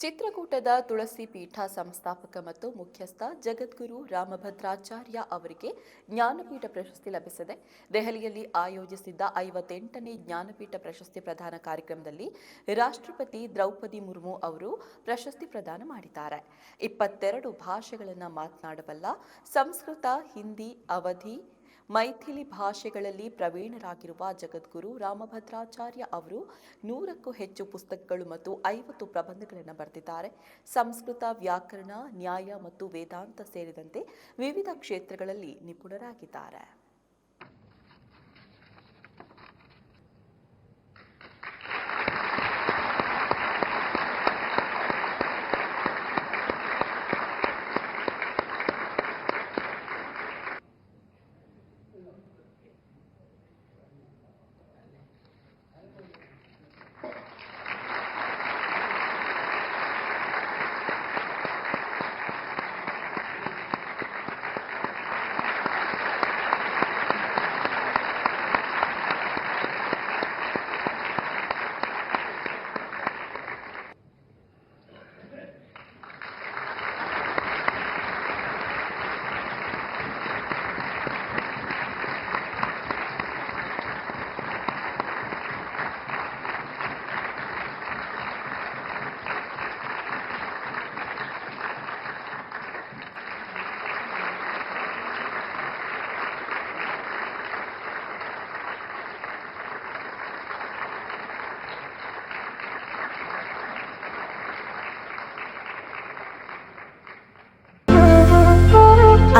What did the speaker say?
ಚಿತ್ರಕೂಟದ ತುಳಸಿ ಪೀಠ ಸಂಸ್ಥಾಪಕ ಮತ್ತು ಮುಖ್ಯಸ್ಥ ಜಗದ್ಗುರು ರಾಮಭದ್ರಾಚಾರ್ಯ ಅವರಿಗೆ ಜ್ಞಾನಪೀಠ ಪ್ರಶಸ್ತಿ ಲಭಿಸಿದೆ. ದೆಹಲಿಯಲ್ಲಿ ಆಯೋಜಿಸಿದ್ದ ಐವತ್ತೆಂಟನೇ ಜ್ಞಾನಪೀಠ ಪ್ರಶಸ್ತಿ ಪ್ರದಾನ ಕಾರ್ಯಕ್ರಮದಲ್ಲಿ ರಾಷ್ಟ್ರಪತಿ ದ್ರೌಪದಿ ಮುರ್ಮು ಅವರು ಪ್ರಶಸ್ತಿ ಪ್ರದಾನ ಮಾಡಿದ್ದಾರೆ. ಇಪ್ಪತ್ತೆರಡು ಭಾಷೆಗಳನ್ನು ಮಾತನಾಡಬಲ್ಲ ಸಂಸ್ಕೃತ, ಹಿಂದಿ, ಅವಧಿ ಮೈಥಿಲಿ ಭಾಷೆಗಳಲ್ಲಿ ಪ್ರವೀಣರಾಗಿರುವ ಜಗದ್ಗುರು ರಾಮಭದ್ರಾಚಾರ್ಯ ಅವರು ನೂರಕ್ಕೂ ಹೆಚ್ಚು ಪುಸ್ತಕಗಳು ಮತ್ತು ಐವತ್ತು ಪ್ರಬಂಧಗಳನ್ನು ಬರೆದಿದ್ದಾರೆ. ಸಂಸ್ಕೃತ, ವ್ಯಾಕರಣ, ನ್ಯಾಯ ಮತ್ತು ವೇದಾಂತ ಸೇರಿದಂತೆ ವಿವಿಧ ಕ್ಷೇತ್ರಗಳಲ್ಲಿ ನಿಪುಣರಾಗಿದ್ದಾರೆ. Hallelujah.